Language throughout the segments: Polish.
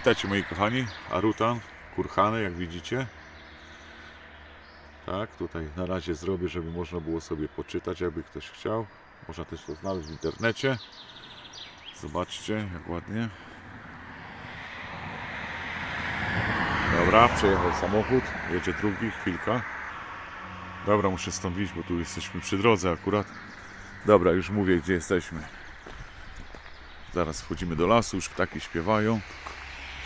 Witajcie moi kochani, Arutan, Kurhany jak widzicie. Tak, tutaj na razie zrobię, żeby można było sobie poczytać, jakby ktoś chciał. Można też to znaleźć w internecie. Zobaczcie, jak ładnie. Dobra, przejechał samochód, jedzie drugi, chwilka. Dobra, muszę stąd iść, bo tu jesteśmy przy drodze akurat. Dobra, już mówię, gdzie jesteśmy. Zaraz wchodzimy do lasu, już ptaki śpiewają.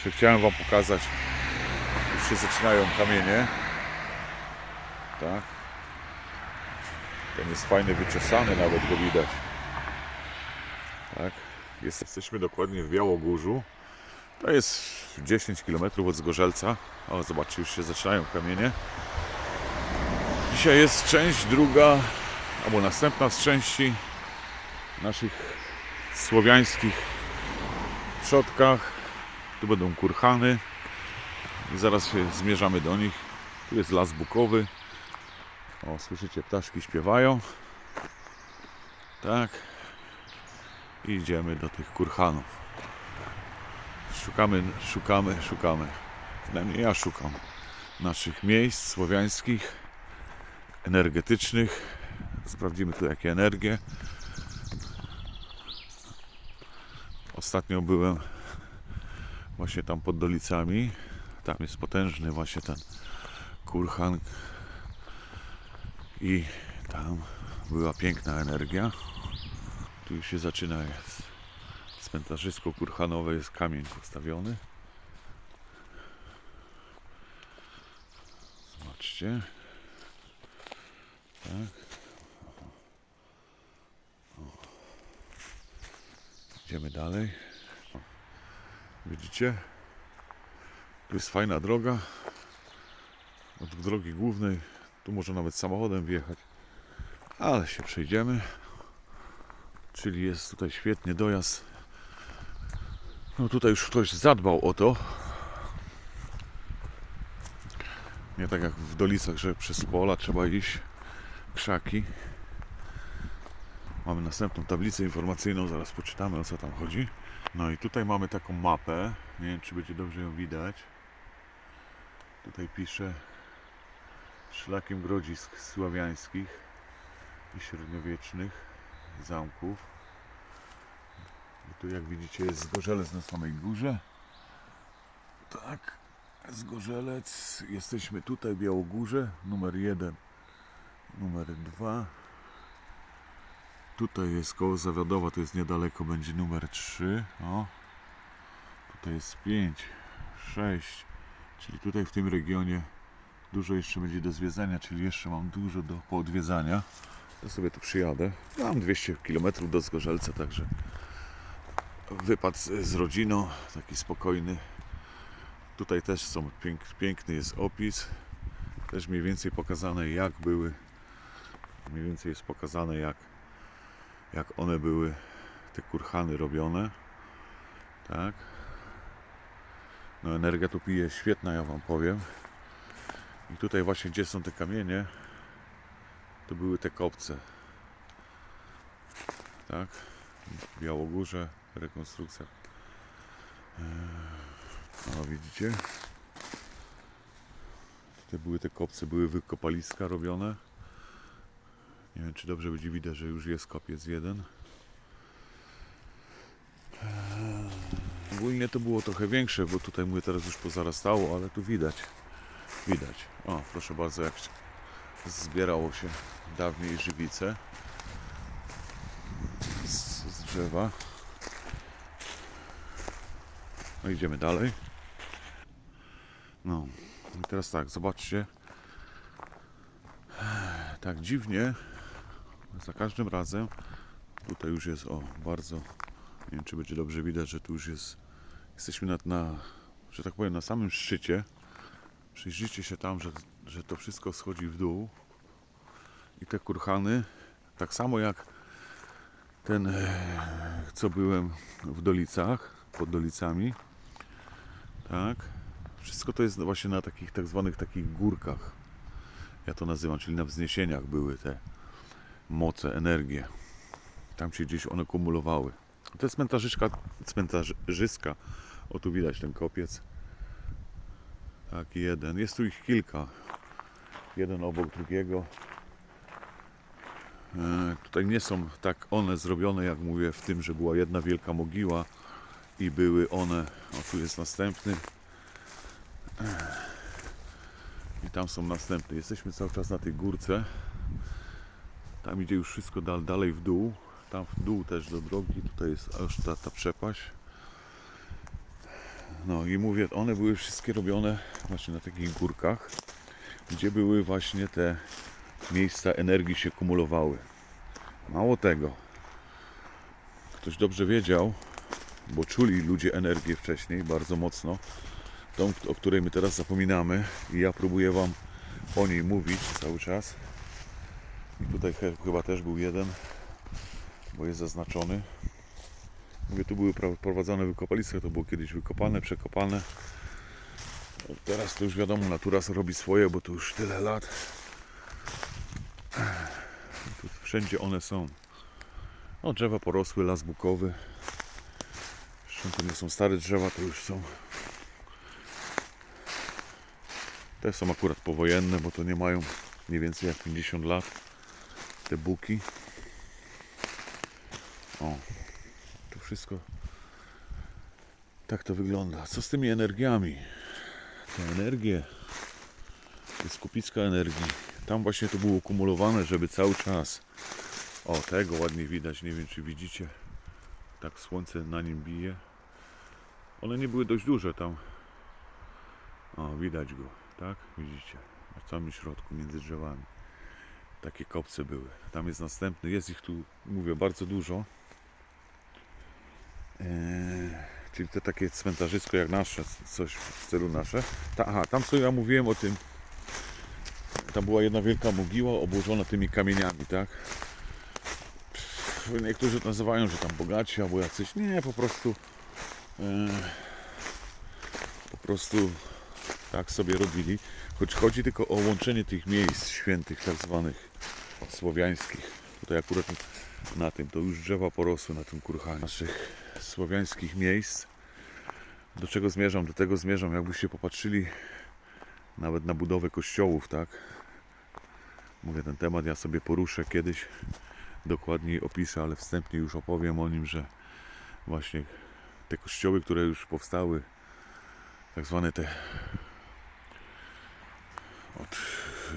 Jeszcze chciałem Wam pokazać, już się zaczynają kamienie. Tak. Ten jest fajny, wyczesany, nawet go widać. Tak. Jest, jesteśmy dokładnie w Białogórzu. To jest 10 km od Zgorzelca. O, zobaczcie, już się zaczynają kamienie. Dzisiaj jest część druga, albo następna z części naszych słowiańskich przodkach. Tu będą kurhany. I zaraz się zmierzamy do nich. Tu jest las bukowy. O, słyszycie, ptaszki śpiewają. Tak. I idziemy do tych kurhanów. Szukamy, szukamy, szukamy. Przynajmniej ja szukam naszych miejsc słowiańskich, energetycznych. Sprawdzimy tu jakie energie. Ostatnio byłem właśnie tam pod Dolicami. Tam jest potężny właśnie ten kurhan. I tam była piękna energia. Tu już się zaczyna jest cmentarzysko kurhanowe, jest kamień postawiony. Zobaczcie. Tak. Idziemy dalej. Widzicie? Tu jest fajna droga. Od drogi głównej. Tu może nawet samochodem wjechać. Ale się przejdziemy. Czyli jest tutaj świetnie dojazd. No tutaj już ktoś zadbał o to. Nie tak jak w Dolicach, że przez pola trzeba iść. Krzaki. Mamy następną tablicę informacyjną, zaraz poczytamy o co tam chodzi. No i tutaj mamy taką mapę. Nie wiem, czy będzie dobrze ją widać. Tutaj pisze szlakiem grodzisk sławiańskich i średniowiecznych zamków. I tu jak widzicie jest Zgorzelec na samej górze. Tak, Zgorzelec. Jesteśmy tutaj w Białogórze, numer jeden, numer dwa. Tutaj jest koło zawiadowa, to jest niedaleko, będzie numer 3. O. Tutaj jest 5, 6, czyli tutaj w tym regionie dużo jeszcze będzie do zwiedzania, czyli jeszcze mam dużo do poodwiedzania. Ja sobie tu przyjadę. Mam 200 km do Zgorzelca, także wypad z, rodziną, taki spokojny. Tutaj też są pięk, piękny jest opis. Też mniej więcej pokazane jak były. Mniej więcej jest pokazane jak jak one były, te kurhany robione. Tak. No energia tu pije świetna, ja Wam powiem. I tutaj właśnie, gdzie są te kamienie, to były te kopce. Tak. W Białogórze, rekonstrukcja. No widzicie? Tutaj były te kopce, były wykopaliska robione. Nie wiem, czy dobrze będzie widać, że już jest kopiec jeden. Ogólnie to było trochę większe, bo tutaj mówię teraz już pozarastało, ale tu widać. Widać. O, proszę bardzo, jak zbierało się dawniej żywice z, z drzewa. No idziemy dalej. No i teraz tak, zobaczcie. Tak dziwnie za każdym razem tutaj już jest o bardzo nie wiem czy będzie dobrze widać, że tu już jest jesteśmy na, na że tak powiem na samym szczycie. Przyjrzyjcie się tam, że, że to wszystko schodzi w dół. I te kurhany tak samo jak ten e, co byłem w Dolicach pod Dolicami tak? Wszystko to jest właśnie na takich tak zwanych takich górkach. Ja to nazywam, czyli na wzniesieniach były te moce, energie. Tam się gdzieś one kumulowały. To jest cmentarzyska, cmentarzyska O tu widać ten kopiec. Taki jeden. Jest tu ich kilka. Jeden obok drugiego. E, Tutaj nie są tak one zrobione, jak mówię, w tym, że była jedna wielka mogiła i były one. O, tu jest następny. I tam są następne. Jesteśmy cały czas na tej górce. Tam idzie już wszystko dal, dalej w dół. Tam w dół też do drogi. Tutaj jest aż ta, ta przepaść. No i mówię, one były wszystkie robione właśnie na takich górkach, gdzie były właśnie te miejsca energii się kumulowały. Mało tego, ktoś dobrze wiedział, bo czuli ludzie energię wcześniej bardzo mocno, tą, o której my teraz zapominamy i ja próbuję Wam o niej mówić cały czas. I tutaj chyba też był jeden, bo jest zaznaczony. Mówię, tu były prowadzone wykopaliska, to było kiedyś wykopane, przekopane. Teraz to już wiadomo, natura robi swoje, bo to już tyle lat. Tu wszędzie one są. No, drzewa porosły, las bukowy. Zresztą to nie są stare drzewa, to już są. Te są akurat powojenne, bo to nie mają mniej więcej jak 50 lat. Te buki. O, to wszystko tak to wygląda. Co z tymi energiami? Te energie, to jest energii. Tam właśnie to było kumulowane, żeby cały czas. O, tego ładnie widać. Nie wiem, czy widzicie. Tak słońce na nim bije. One nie były dość duże tam. O, widać go, tak? Widzicie? W samym środku, między drzewami. Takie kopce były. Tam jest następny. Jest ich tu, mówię, bardzo dużo. Eee, czyli te takie cmentarzysko jak nasze, coś w stylu nasze. Ta, aha, tam co ja mówiłem o tym, tam była jedna wielka mogiła obłożona tymi kamieniami, tak? Niektórzy nazywają, że tam bogaci albo jacyś. Nie, po prostu eee, po prostu tak sobie robili. Choć chodzi tylko o łączenie tych miejsc świętych, tak zwanych słowiańskich. Tutaj akurat na tym to już drzewa porosły na tym kurhanie naszych słowiańskich miejsc. Do czego zmierzam? Do tego zmierzam, jakbyście popatrzyli nawet na budowę kościołów, tak? Mówię, ten temat ja sobie poruszę kiedyś, dokładniej opiszę, ale wstępnie już opowiem o nim, że właśnie te kościoły, które już powstały, tak zwane te od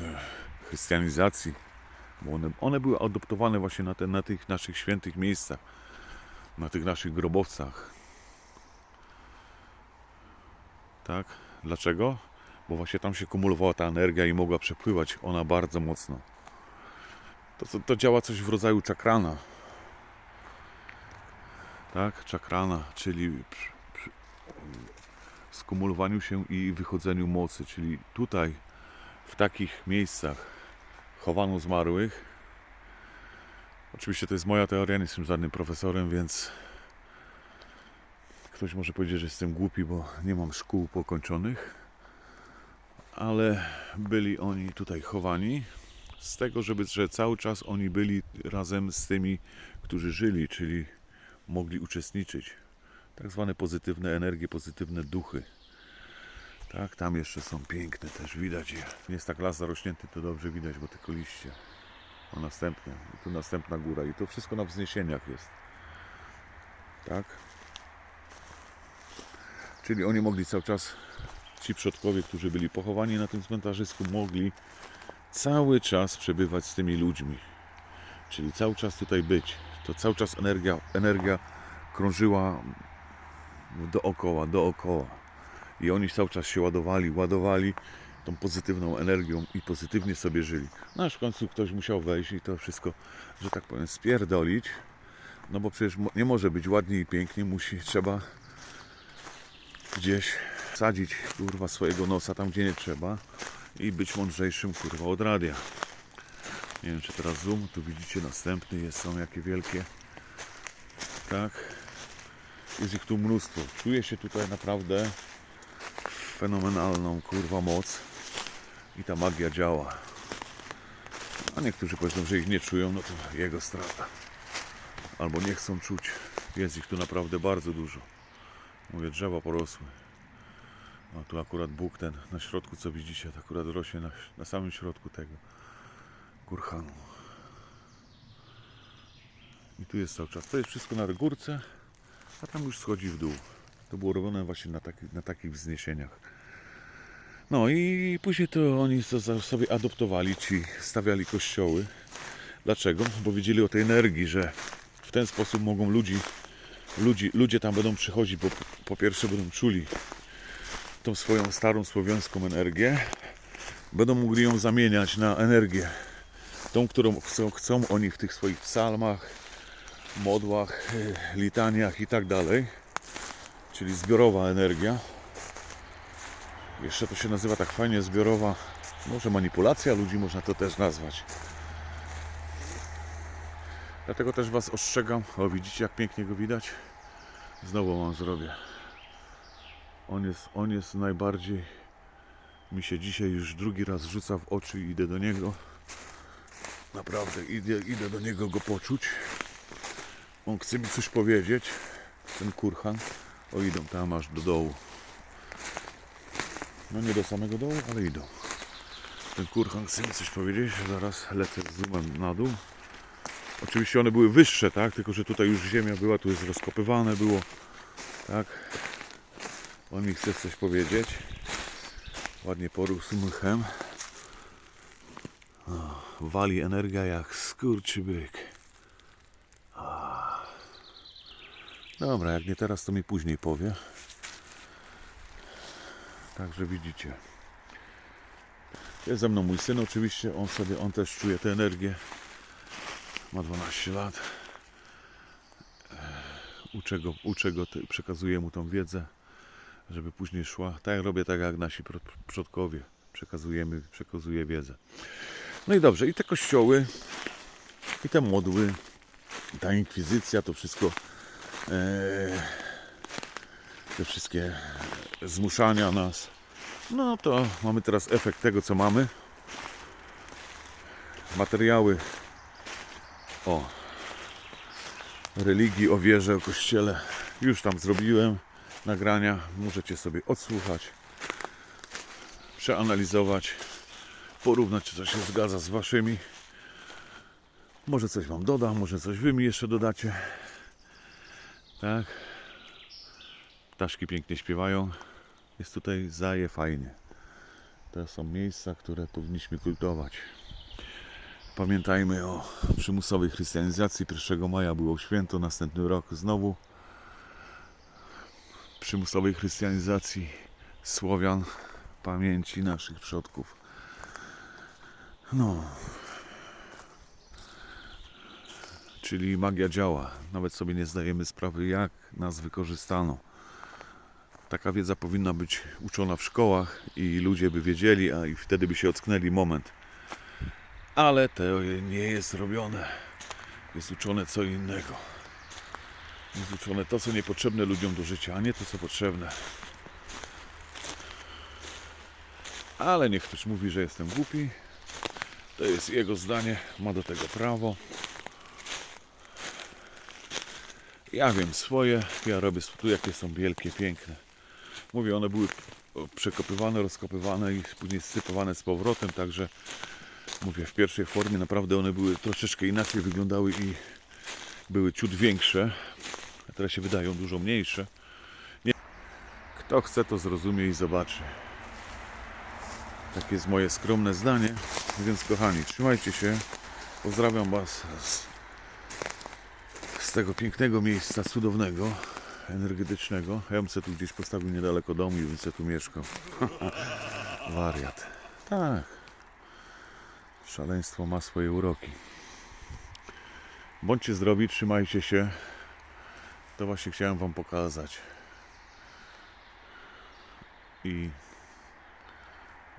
e, chrystianizacji, bo one, one były adoptowane właśnie na, te, na tych naszych świętych miejscach, na tych naszych grobowcach. Tak? Dlaczego? Bo właśnie tam się kumulowała ta energia i mogła przepływać ona bardzo mocno. To, to, to działa coś w rodzaju czakrana. Tak? Czakrana, czyli przy, przy, skumulowaniu się i wychodzeniu mocy. Czyli tutaj, w takich miejscach, chowano zmarłych. Oczywiście to jest moja teoria, nie jestem żadnym profesorem, więc ktoś może powiedzieć, że jestem głupi, bo nie mam szkół pokończonych. Ale byli oni tutaj chowani z tego, żeby, że cały czas oni byli razem z tymi, którzy żyli, czyli mogli uczestniczyć. Tak zwane pozytywne energie, pozytywne duchy. Tak, tam jeszcze są piękne, też widać je. Jest tak las zarośnięty, to dobrze widać, bo tylko liście. O następne, i tu następna góra i to wszystko na wzniesieniach jest. Tak? Czyli oni mogli cały czas, ci przodkowie, którzy byli pochowani na tym cmentarzysku, mogli cały czas przebywać z tymi ludźmi. Czyli cały czas tutaj być. To cały czas energia, energia krążyła dookoła, dookoła. I oni cały czas się ładowali, ładowali tą pozytywną energią i pozytywnie sobie żyli. No aż w końcu ktoś musiał wejść i to wszystko, że tak powiem, spierdolić. No bo przecież nie może być ładnie i pięknie, musi, trzeba gdzieś sadzić kurwa swojego nosa tam, gdzie nie trzeba i być mądrzejszym kurwa od radia. Nie wiem, czy teraz zoom, tu widzicie następny, jest, są jakie wielkie. Tak. Jest ich tu mnóstwo. Czuję się tutaj naprawdę fenomenalną kurwa moc i ta magia działa. A niektórzy powiedzą, że ich nie czują, no to jego strata. Albo nie chcą czuć. Jest ich tu naprawdę bardzo dużo. Mówię, drzewa porosły. A tu akurat Bóg ten na środku, co widzicie, to akurat rośnie na, na samym środku tego kurhanu. I tu jest cały czas. To jest wszystko na górce, a tam już schodzi w dół. To było robione właśnie na, taki, na takich wzniesieniach. No i później to oni sobie adoptowali, ci stawiali kościoły. Dlaczego? Bo wiedzieli o tej energii, że w ten sposób mogą ludzi, ludzi ludzie tam będą przychodzić, bo po pierwsze będą czuli tą swoją starą słowiańską energię, będą mogli ją zamieniać na energię, tą, którą chcą, chcą oni w tych swoich psalmach, modłach, y, litaniach i tak dalej, czyli zbiorowa energia. Jeszcze to się nazywa tak fajnie zbiorowa, może manipulacja ludzi można to też nazwać. Dlatego też Was ostrzegam. O, widzicie jak pięknie go widać? Znowu Wam zrobię. On jest, on jest najbardziej mi się dzisiaj już drugi raz rzuca w oczy i idę do niego. Naprawdę idę, idę do niego go poczuć. On chce mi coś powiedzieć. Ten kurhan. O idą tam aż do dołu. No nie do samego dołu, ale idą. Ten kurhan chce mi coś powiedzieć. Zaraz lecę z zoomem na dół. Oczywiście one były wyższe, tak? Tylko, że tutaj już ziemia była, tu jest rozkopywane było. Tak? On mi chce coś powiedzieć. Ładnie porósł mchem. O, wali energia jak skurczybyk. Dobra, jak nie teraz, to mi później powie. Także widzicie. Jest ze mną mój syn oczywiście, on sobie, on też czuje tę energię. Ma 12 lat. Ech, Uczę go, uczę go przekazuję mu tą wiedzę, żeby później szła. Tak robię, tak jak nasi przodkowie. Przekazujemy, przekazuję wiedzę. No i dobrze, i te kościoły, i te modły, ta inkwizycja, to wszystko, te wszystkie zmuszania nas. No to mamy teraz efekt tego, co mamy. Materiały o religii, o wierze, o kościele. Już tam zrobiłem nagrania. Możecie sobie odsłuchać, przeanalizować, porównać, czy coś się zgadza z waszymi. Może coś wam dodam, może coś wy mi jeszcze dodacie. Tak. Ptaszki pięknie śpiewają. Jest tutaj zaje fajnie. To są miejsca, które powinniśmy kultować. Pamiętajmy o przymusowej chrystianizacji. 1 maja było święto, następny rok znowu przymusowej chrystianizacji Słowian, pamięci naszych przodków. No. Czyli magia działa. Nawet sobie nie zdajemy sprawy, jak nas wykorzystano. Taka wiedza powinna być uczona w szkołach i ludzie by wiedzieli, a i wtedy by się ocknęli moment ale to nie jest robione. Jest uczone co innego. Jest uczone to, co niepotrzebne ludziom do życia, a nie to, co potrzebne. Ale niech ktoś mówi, że jestem głupi. To jest jego zdanie, ma do tego prawo. Ja wiem swoje, ja robię tu jakie są wielkie, piękne. Mówię, one były przekopywane, rozkopywane i później sypywane z powrotem, także mówię, w pierwszej formie naprawdę one były troszeczkę inaczej wyglądały i były ciut większe, a teraz się wydają dużo mniejsze. Nie. Kto chce, to zrozumie i zobaczy. Takie jest moje skromne zdanie. Więc kochani, trzymajcie się. Pozdrawiam Was z, z tego pięknego miejsca, cudownego, energetycznego. Ja bym sobie tu gdzieś postawił niedaleko domu i bym sobie tu mieszkał. Wariat. Tak. Szaleństwo ma swoje uroki. Bądźcie zdrowi, trzymajcie się. To właśnie chciałem Wam pokazać. I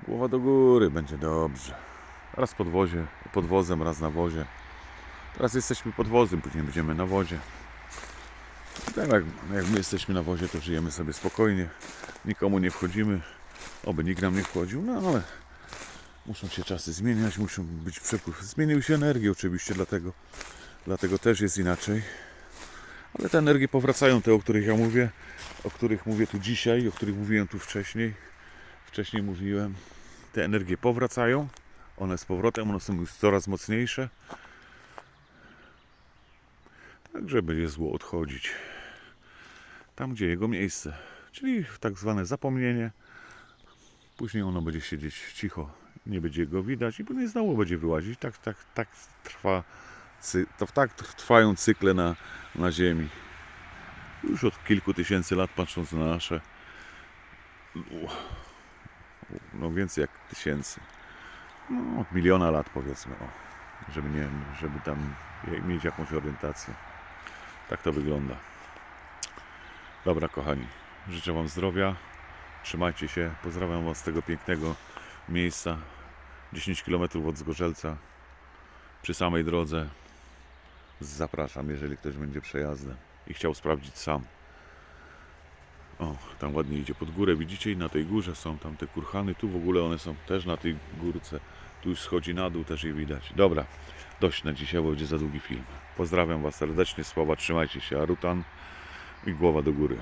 głowa do góry, będzie dobrze. Raz pod wozie, pod wozem, raz na wozie. Teraz jesteśmy pod wozem, później będziemy na wozie. I Tak jak, jak my jesteśmy na wozie, to żyjemy sobie spokojnie. Nikomu nie wchodzimy. Oby nikt nam nie wchodził, no ale Muszą się czasy zmieniać, muszą być przepływ. Zmienił się energię oczywiście, dlatego, dlatego też jest inaczej. Ale te energie powracają, te o których ja mówię, o których mówię tu dzisiaj, o których mówiłem tu wcześniej. Wcześniej mówiłem. Te energie powracają, one z powrotem, one są już coraz mocniejsze. Tak, żeby je zło odchodzić. Tam, gdzie jego miejsce. Czyli w tak zwane zapomnienie. Później ono będzie siedzieć cicho, nie będzie go widać i później znowu będzie wyłazić. Tak, tak, tak trwa, to tak trwają cykle na, na Ziemi. Już od kilku tysięcy lat, patrząc na nasze, no więcej jak tysięcy, no od miliona lat powiedzmy, o, żeby nie żeby tam mieć jakąś orientację. Tak to wygląda. Dobra, kochani, życzę Wam zdrowia, trzymajcie się, pozdrawiam Was z tego pięknego miejsca, 10 km od Zgorzelca, przy samej drodze. Zapraszam, jeżeli ktoś będzie przejazdem i chciał sprawdzić sam. O, tam ładnie idzie pod górę, widzicie? I na tej górze są tam te kurhany. Tu w ogóle one są też na tej górce. Tu już schodzi na dół, też je widać. Dobra, dość na dzisiaj, bo będzie za długi film. Pozdrawiam Was serdecznie, słowa, trzymajcie się. Arutan i głowa do góry.